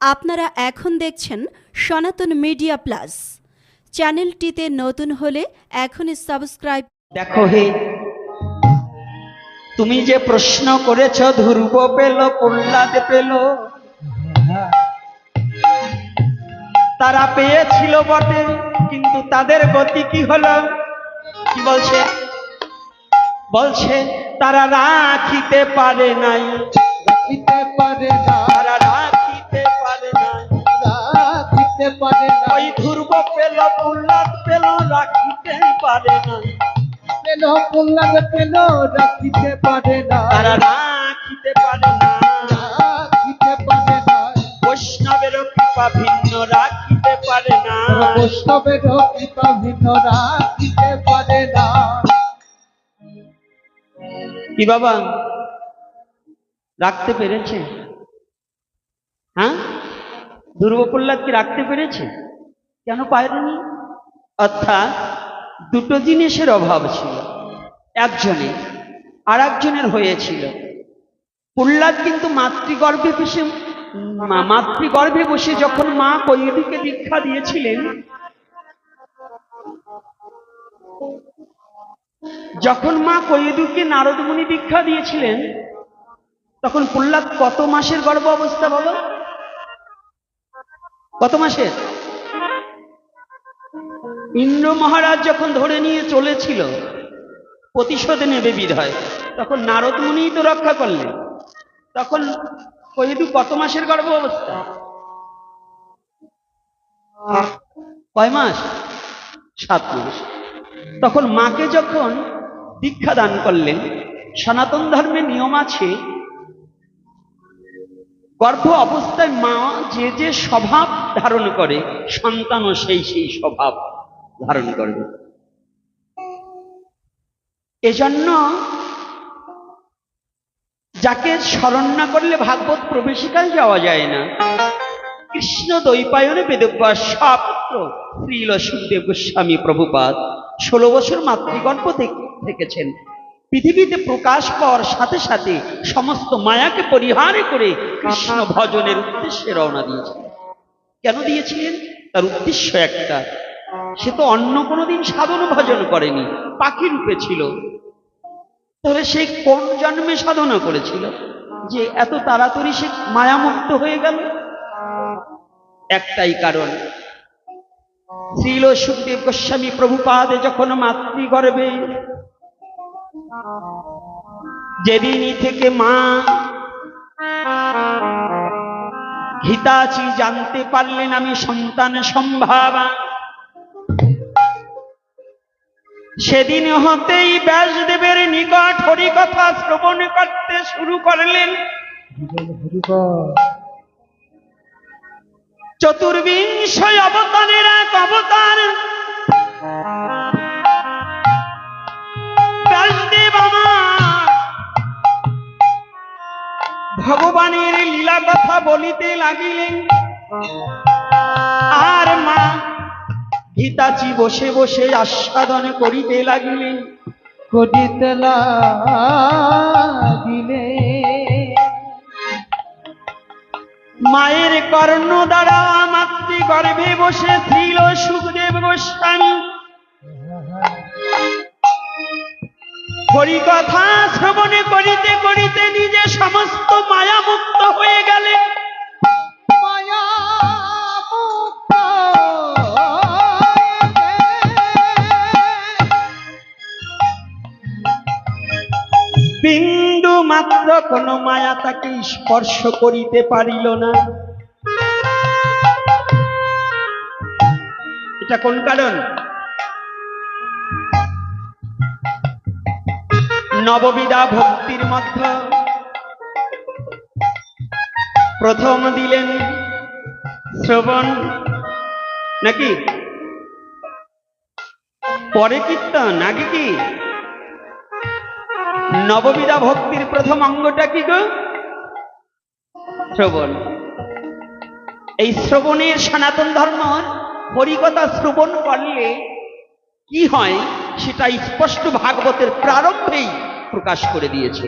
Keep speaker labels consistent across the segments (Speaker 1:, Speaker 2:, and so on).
Speaker 1: আপনারা এখন দেখছেন সনাতন মিডিয়া প্লাস। চ্যানেলটিতে নতুন হলে এখনই সাবস্ক্রাইব।
Speaker 2: দেখো হে তুমি যে প্রশ্ন করেছ ধ্রুব পেল প্রহ্লাদ পেল। তারা পেয়েছিল বটে কিন্তু তাদের গতি কি হলো? কি বলছে? বলছে তারা রাখিতে পারে নাই।
Speaker 3: রাখিতে পারে না
Speaker 2: পারে
Speaker 3: না
Speaker 2: পেল প্রহ্লাদ পেল রাখিতে পারে না? তারা রাখিতে পারে না।
Speaker 3: রাখিতে পারে না।
Speaker 2: বৈষ্ণবের কৃপা ভিন্ন রাখিতে পারে না।
Speaker 3: বৈষ্ণবের কৃপা ভিন্ন রাখিতে পারে না।
Speaker 2: কি বাবা? রাখতে পেরেছে? হ্যাঁ? ধ্রুব প্রহ্লাদ কি রাখতে পেরেছে? কেন পারেনি অর্থাৎ দুটো জিনিসের অভাব ছিল। একজনের আর একজনের হয়েছিল। প্রহ্লাদ কিন্তু মাতৃগর্ভে বসে মাতৃগর্ভে বসে যখন মা কৈদিকে দীক্ষা দিয়েছিলেন, যখন মা কৈদুকে নারদমুনি দীক্ষা দিয়েছিলেন, তখন প্রহ্লাদ কত মাসের গর্ভ অবস্থা বাবা কত মাসের? ইন্দ্র মহারাজ যখন ধরে নিয়ে চলেছিল, প্রতিশোধ নেবে বিধায়, তখন নারদ মুনিই তো রক্ষা করলেন। তখন কৈদু কত মাসের গর্ভ অবস্থা কয় মাস? সাত মাস। তখন মাকে যখন দীক্ষা দান করলেন, সনাতন ধর্মের নিয়ম আছে গর্ভ অবস্থায় মা যে যে স্বভাব ধারণ করে, সন্তানও সেই সেই স্বভাব ধারণ করবে এজন্য যাকে স্মরণ না করলে ভাগবত প্রবেশিকায় যাওয়া যায় না। কৃষ্ণ দৈপায়নে বেদব্যাস সপুত্র শ্রীল সুখদেব গোস্বামী প্রভুপাদ ষোলো বছর মাতৃগর্ভ থেকে- থেকেছেন। পৃথিবীতে প্রকাশ পাওয়ার সাথে সাথে সমস্ত মায়াকে পরিহার করে কৃষ্ণ ভজনের উদ্দেশ্যে রওনা দিয়েছিলেন। কেন দিয়েছিলেন? তার উদ্দেশ্য একটা। সে তো অন্য কোনোদিন সাধন ভজন করেনি পাখি রূপে ছিল। তাহলে সে কোন জন্মে সাধনা করেছিল? যে এত তাড়াতাড়ি সে মায়ামুক্ত হয়ে গেল? একটাই কারণ। শ্রীল সুখদেব গোস্বামী প্রভুপাদে যখন মাতৃগর্ভে যেদিনই থেকে মা হিতাচি জানতে পারলেন আমি সন্তান সম্ভাবা। সেদিন হতেই ব্যাসদেবের নিকট হরিকথা শ্রবণ করতে শুরু করলেন। চতুর্বিংশ অবতারের এক অবতার। ভগবানের লীলা কথা বলিতে লাগিলেন। আর মা গীতাচি বসে বসে আস্বাদন করিতে লাগিলেন।
Speaker 3: করিতে লাগিলে
Speaker 2: মায়ের কর্ণ দ্বারা মাতৃ মাতৃগর্ভে বসে শ্রীল সুখদেব গোস্বামী। হরিকথা শ্রবণে করিতে করিতে নিজে সমস্ত মায়া মুক্ত হয়ে
Speaker 3: মায়া
Speaker 2: বিন্দু মাত্র কোন মায়া তাকে স্পর্শ করিতে পারিল না। এটা কোন কারণ? নববিধা ভক্তির মধ্যে। প্রথম দিলেন শ্রবণ, নাকি? পরে কীর্তন, আগে কি? নববিধা ভক্তির প্রথম অঙ্গটা কি গো? শ্রবণ। এই শ্রবণের সনাতন ধর্ম হরিকথা শ্রবণ করলে কি হয়? সেটা স্পষ্ট ভাগবতের প্রারম্ভেই প্রকাশ করে দিয়েছে।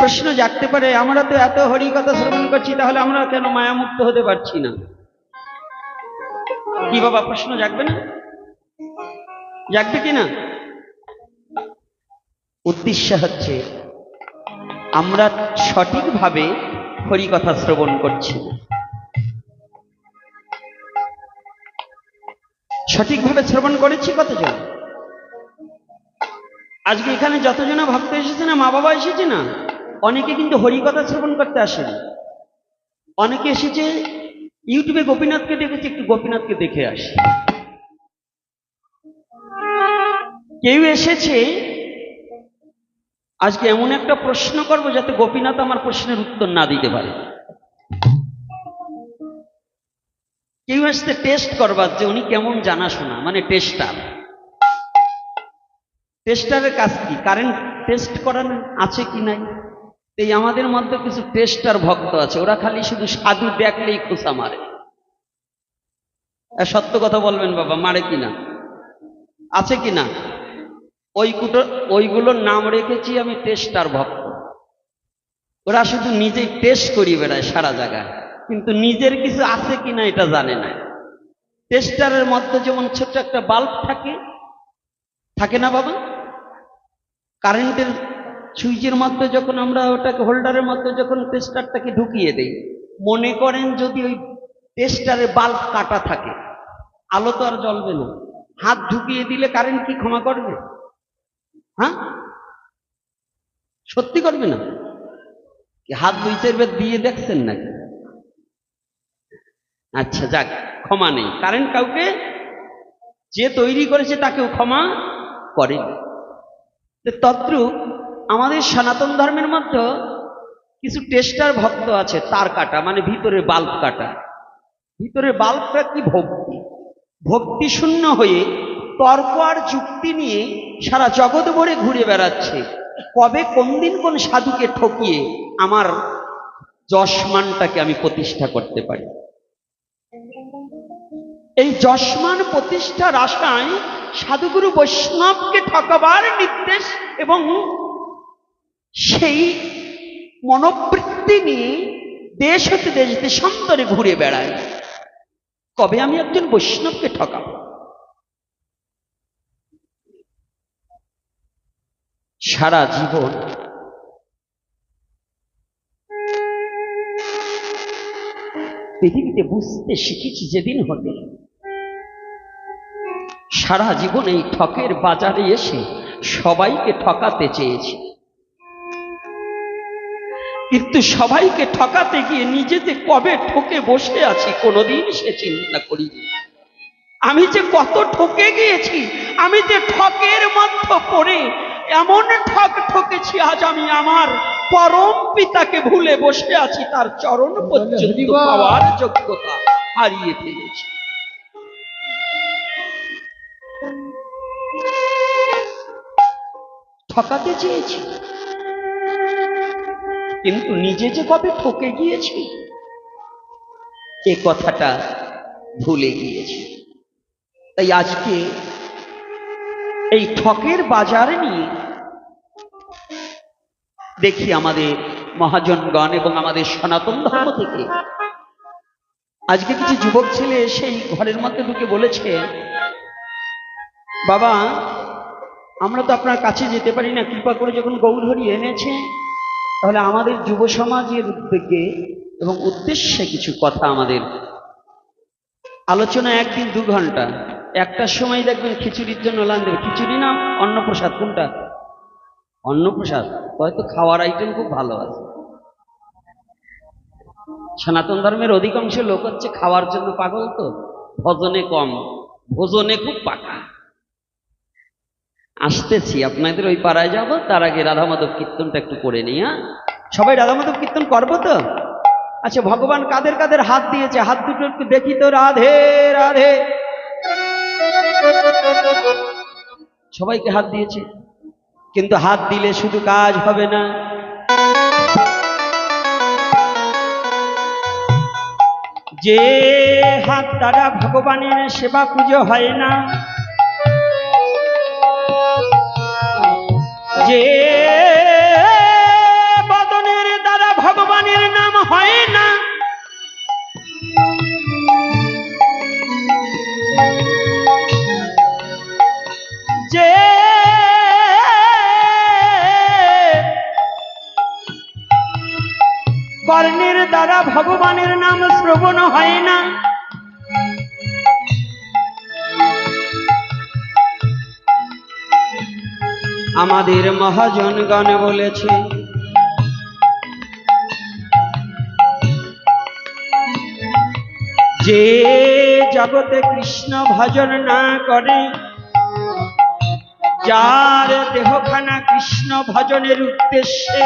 Speaker 2: প্রশ্ন জাগতে পারে, আমরা তো এত হরি কথা শ্রবণ করছি, তাহলে আমরা কেন মায়ামুক্ত হতে পারছি না? কি বাবা, প্রশ্ন জাগবে না? জাগবে কি না? উদ্দেশ্য হচ্ছে, আমরা সঠিকভাবে হরি কথা শ্রবণ করছি না। সঠিকভাবে শ্রবণ করেছি কতজন? আজকে এখানে যতজন ভক্ত এসেছে না, মা বাবা এসেছে না, অনেকে কিন্তু হরিকথা শ্রবণ করতে আসেন। অনেকে এসেছে, ইউটিউবে গোপীনাথকে দেখেছে, একটু গোপীনাথকে দেখে আসে। কেউ এসেছে, আজকে এমন একটা প্রশ্ন করব যাতে গোপীনাথ আমার প্রশ্নের উত্তর না দিতে পারে। কেউ আসতে টেস্ট করবার যে উনি কেমন জানাশোনা মানে টেস্টার টেস্টারের কাজ কি? কারেন্ট টেস্ট করার আছে কি নাই? এই আমাদের মধ্যে কিছু টেস্টার ভক্ত আছে, ওরা খালি শুধু সাধু দেখলেই খোসা মারে। সত্য কথা বলবেন বাবা, মারে কিনা আছে কিনা ওই কুটো, ওইগুলোর নাম রেখেছি আমি টেস্টার ভক্ত। ওরা শুধু নিজেই টেস্ট করি বেড়ায় সারা জায়গায়। কিন্তু নিজের কিছু আছে কিনা এটা জানে না। টেস্টারের মধ্যে যেমন ছোট্ট একটা বাল্ব থাকে থাকে না বাবা? কারেন্টের সুইচের মধ্যে যখন আমরা ওটাকে হোল্ডারের মধ্যে যখন টেস্টারটাকে ঢুকিয়ে দেই, মনে করেন যদি ওই টেস্টারে বাল্ব কাটা থাকে, আলো তো আর জ্বলবে না। হাত ঢুকিয়ে দিলে কারেন্ট কি ক্ষমা করবে? হ্যাঁ? সত্যি করবে না? হাত দুই চারবার দিয়ে দেখছেন নাকি? আচ্ছা যাক, ক্ষমা নেই। কারেন্ট কাউকে যে তৈরি করেছে তাকেও ক্ষমা করেনি। তদ্রূপ আমাদের সনাতন ধর্মের মধ্যে কিছু টেস্টার ভক্ত আছে, তার কাটা মানে ভিতরে বাল্ব কাটা। ভিতরে বাল্বটা কি ভক্তি? ভক্তি শূন্য হয়ে তর্ক আর যুক্তি নিয়ে সারা জগৎ ভরে ঘুরে বেড়াচ্ছে। কবে, কোন দিন কোন সাধুকে ঠকিয়ে আমার যশমানটাকে আমি প্রতিষ্ঠা করতে পারি? এই যশমান প্রতিষ্ঠার আশায় সাধুগুরু বৈষ্ণবকে ঠকাবার নির্দেশ এবং সেই মনোবৃত্তি নিয়ে দেশ হতে দেশ দেশান্তরে ঘুরে বেড়ায়। কবে আমি একজন বৈষ্ণবকে ঠকাবো? সারা জীবন পৃথিবীতে বুঝতে শিখেছি যেদিন হতে সারা জীবন এই ঠকের বাজারে এসে সবাইকে ঠকাতে চেয়েছি। কিন্তু সবাইকে ঠকাতে গিয়ে নিজে যে কবে ঠকে বসে আছি, কোনোদিন সে চিন্তা করি আমি যে কত ঠকে গিয়েছি, আমি যে ঠকের মধ্যে পড়ে এমন ঠক ঠকেছি, আজ আমি আমার পরম পিতাকে ভুলে বসে আছি তার চরণ পর্যন্ত পাওয়ার যোগ্যতা হারিয়ে ফেলেছি। ঠকাতে চেয়েছি। কিন্তু নিজে যে কবে ঠকে গিয়েছি এ কথাটা ভুলে গিয়েছি। তাই আজকে এই ঠকের বাজার নিয়ে দেখি আমাদের মহাজনগণ এবং আমাদের সনাতন ধর্ম থেকে। আজকে কিছু যুবক ছেলে সেই ঘরের মধ্যে ঢুকে বলেছে, বাবা, আমরা তো আপনার কাছে যেতে পারি না, কৃপা করে যখন গৌরহরি এনেছে, তাহলে আমাদের যুব সমাজের উদ্যোগে এবং উদ্দেশ্যে কিছু কথা আমাদের। আলোচনা একদিন দু ঘণ্টা। একটার সময় দেখবেন খিচুড়ির জন্য লান খিচুড়ি না, অন্নপ্রসাদ, কোনটা? অন্নপ্রসাদ, হয়তো খাওয়ার আইটেম খুব ভালো আছে। সনাতন ধর্মের অধিকাংশ লোক হচ্ছে খাওয়ার জন্য পাগল তো, ভজনে কম, ভোজনে খুব পাকা। আসতেছি, আপনাদের ওই পাড়ায় যাব, তার আগে রাধা মাধব কীর্তনটা একটু করে নিই হ্যাঁ? সবাই রাধা মাধব কীর্তন করব তো? আচ্ছা ভগবান কাদের কাদের হাত দিয়েছে? হাত দুটো একটু দেখি তো, রাধে রাধে। সবাইকে হাত দিয়েছে। কিন্তু হাত দিলে শুধু কাজ হবে না। যে হাত দ্বারা ভগবানের সেবা পুজো হয় না, যে ভগবানের নাম শ্রবণ হয় না। আমাদের মহাজনগণ বলেছে, যে জগতে কৃষ্ণ ভজন না করে, যার দেহখানা কৃষ্ণ ভজনের উদ্দেশ্যে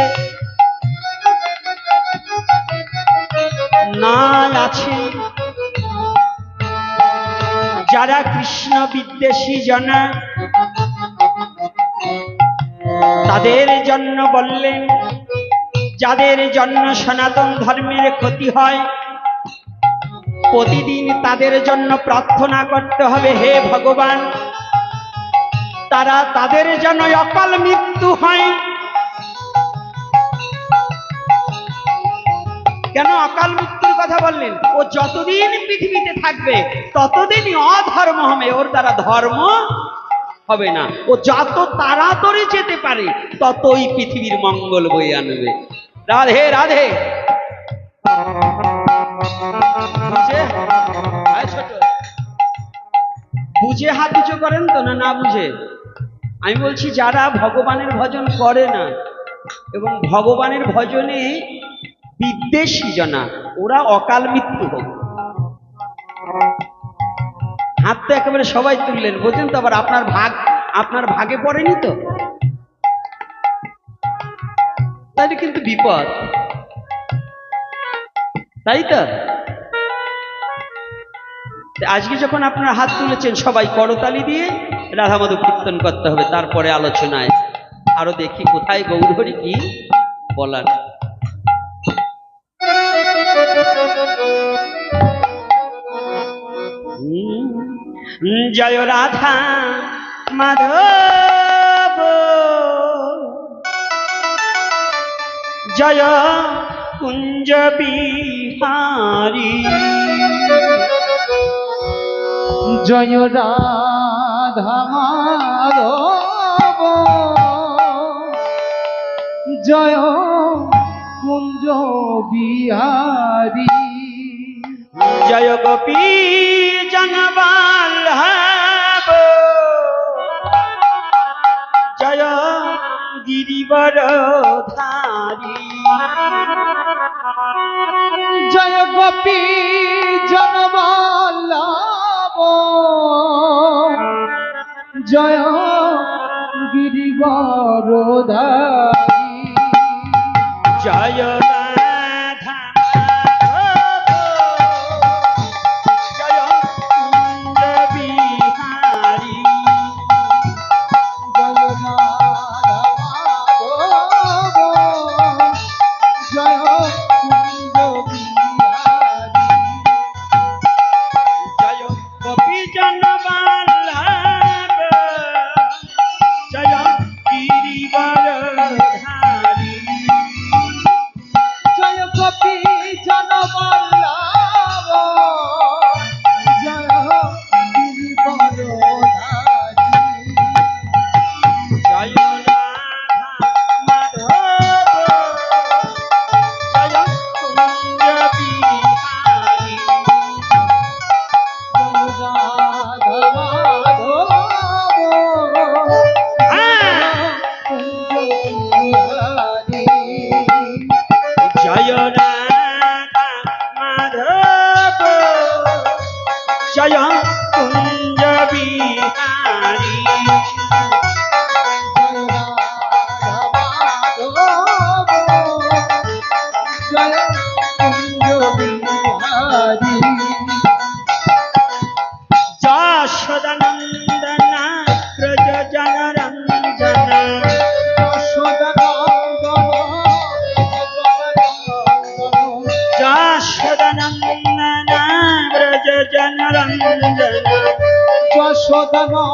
Speaker 2: না আছে। যারা কৃষ্ণ বিদ্বেষী জনা, তাদের জন্য বললেন, যাদের জন্য সনাতন ধর্মের ক্ষতি হয়, প্রতিদিন তাদের জন্য প্রার্থনা করতে হবে, হে ভগবান। তারা তাদের যেন অকাল মৃত্যু হয়। কেন অকাল মৃত্যুর কথা বললেন? ও যতদিন পৃথিবীতে থাকবে, ততদিনই অধর্ম হবে। ওর দ্বারা ধর্ম হবে না। ও যত তাড়াতাড়ি যেতে পারে, ততই পৃথিবীর মঙ্গল বই আনবে। রাধে রাধে। বুঝে? বুঝে হাত উঁচু করেন তো না না বুঝে? আমি বলছি, যারা ভগবানের ভজন করে না, এবং ভগবানের ভজনে বিদ্বেষী জনা ওরা অকাল মৃত্যু হোক। হাত তো একেবারে সবাই তুললেন, বোঝেন তো আবার আপনার ভাগ, আপনার ভাগে পড়েনি তো? তাহলে কিন্তু বিপদ। তাই তো? আজকে যখন আপনার হাত তুলেছেন, সবাই করতালি দিয়ে রাধা রাধামাধু কীর্তন করতে হবে, তারপরে আলোচনায়। আরও দেখি কোথায় গৌরহরি কি বলার। জয় রাধা মাধব। জয় কুঞ্জ বিহারী।
Speaker 3: জয় রাধা মাধব। জয় কুঞ্জ বিহারী।
Speaker 2: জয় গোপী জনবাল্লভ জয় গিরিবর ধারী
Speaker 3: জয় গোপী জনবল্লভ জয়
Speaker 2: গিরিবর গিরিবরধারী যমুনা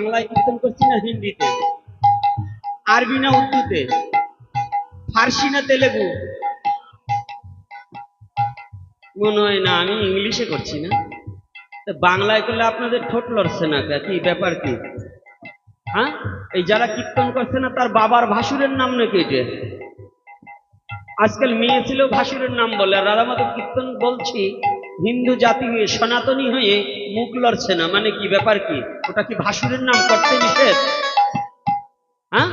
Speaker 2: বাংলায় কীর্তন করছি না হিন্দিতে। আরবি না উর্দুতে। ফার্সি না তেলেগু। মনে হয় না, আমি ইংলিশে করছি না। তা বাংলায় করলে আপনাদের ঠোঁট লড়ছে না কে? ব্যাপার কি? হ্যাঁ? এই যারা কীর্তন করছে না, তার বাবার ভাসুরের নাম নাকি এটা? আজকাল মেয়ে ছিল ভাসুরের নাম বলে, আর রাধামাধব কীর্তন বলছি। হিন্দু জাতি হয়ে সনাতনী হয়ে মুখ লড়ছে না। মানে কি ব্যাপার কি? ওটা কি ভাসুরের নাম করতে নিষেধ? হ্যাঁ?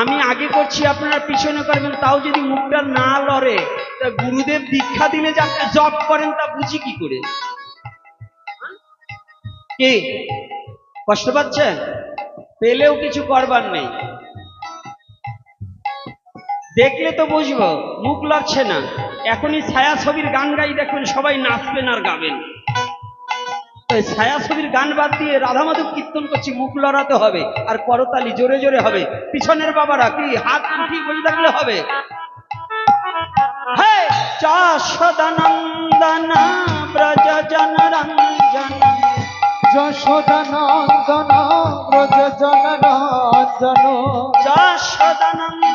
Speaker 2: আমি আগে করছি আপনারা পিছনে করবেন, তাও যদি মুখটা না লড়ে, তা গুরুদেব দীক্ষা দিলে যাতে জব করেন তা বুঝি কি করে? কি? কষ্ট পাচ্ছেন? পেলেও কিছু করবার নেই। দেখলে তো বুঝব, মুখ লড়ছে না। এখনই ছায়া ছবির গান গাই দেখবেন, সবাই নাচবেন আর গাবেন। ছায়া ছবির গান বাদ দিয়ে রাধা মাধব কীর্তন করছি, মুখ লড়াতে হবে আর করতালি জোরে জোরে হবে। পিছনের বাবারা কি হাত উঠিয়ে বসে থাকলে হবে? যশোদানন্দন ব্রজ জন রঞ্জন,
Speaker 3: যশোদানন্দন ব্রজ জন রঞ্জন।
Speaker 2: যশোদানন্দন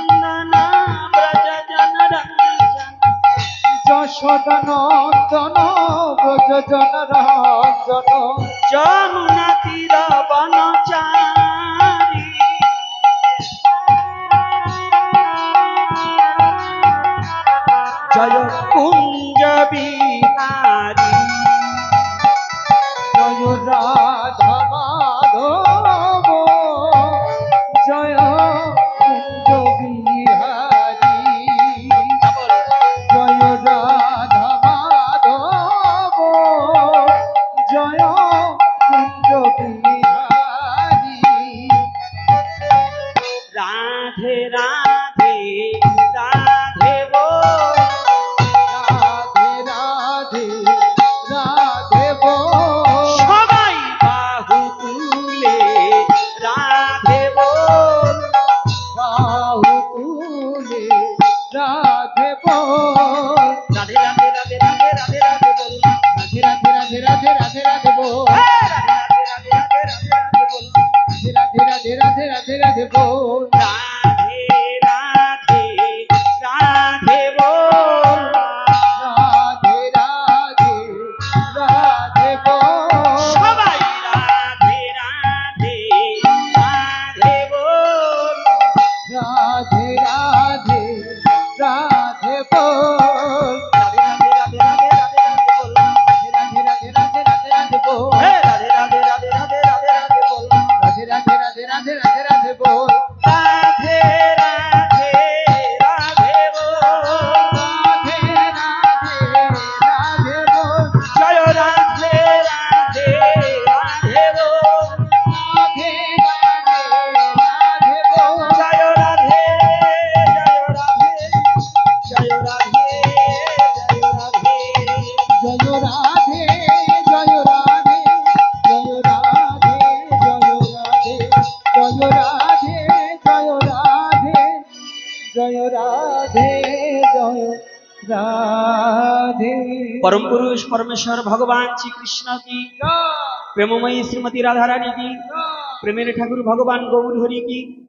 Speaker 3: যশোদা নন্দন ব্রজ জন রঞ্জন
Speaker 2: যমুনা তীর বনচারী পরম পুরুষ পরমেশ্বর ভগবান শ্রীকৃষ্ণ কি? প্রেমময়ী শ্রীমতী রাধারানী কি? প্রেমের ঠাকুর ভগবান গৌর হরি কি?